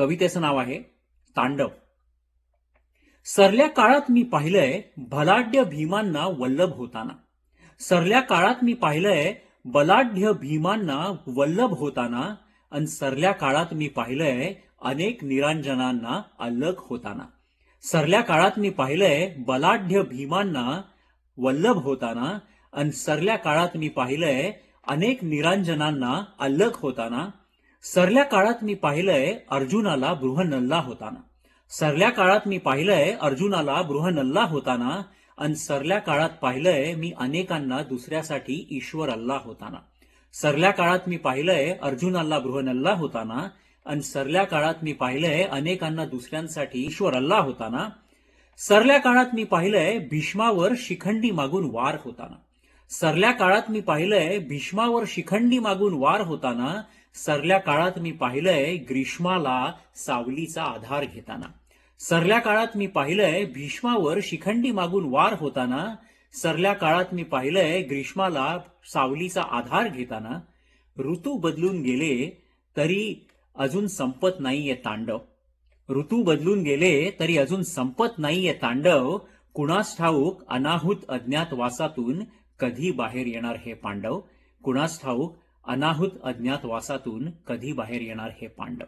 कवितेचं नाव आहे तांडव. सरल्या काळात मी पाहिलंय भलाढ्य भीमांना वल्लभ होताना. सरल्या काळात मी पाहिलंय बलाढ्य भीमांना वल्लभ होताना आणि सरल्या काळात मी पाहिलंय अनेक निरांजनांना अलग होताना. सरल्या काळात मी पाहिलंय बलाढ्य भीमांना वल्लभ होताना आणि सरल्या काळात मी पाहिलंय अनेक निरांजनांना अलग होताना सरल्या काळात मी पाहिलंय अर्जुनाला बृहनल्ला होताना. सरल्या काळात मी पाहिलंय अर्जुनाला बृहनल्ला होताना आणि सरल्या काळात पाहिलंय मी अनेकांना दुसऱ्यासाठी ईश्वर अल्ला होताना. सरल्या काळात मी पाहिलंय अर्जुनाला बृहनल्ला होताना आणि सरल्या काळात मी पाहिलंय अनेकांना दुसऱ्यांसाठी ईश्वर अल्ला होताना. सरल्या काळात मी पाहिलंय भीष्मावर शिखंडी मागून वार होताना. सरल्या काळात मी पाहिलंय भीष्मावर शिखंडी मागून वार होताना सरल्या काळात मी पाहिलंय ग्रीष्माला सावलीचा आधार घेताना. सरल्या काळात मी पाहिलंय भीष्मावर शिखंडी मागून वार होताना सरल्या काळात मी पाहिलंय ग्रीष्माला सावलीचा आधार घेताना. ऋतू बदलून गेले तरी अजून संपत नाहीये तांडव. ऋतू बदलून गेले तरी अजून संपत नाहीये तांडव. कुणास ठाऊक अनाहूत अज्ञातवासातून कधी बाहेर येणार हे पांडव? कुणास ठाऊक? अनाहूत अज्ञातवासातून कधी बाहेर येणार हे पांडव?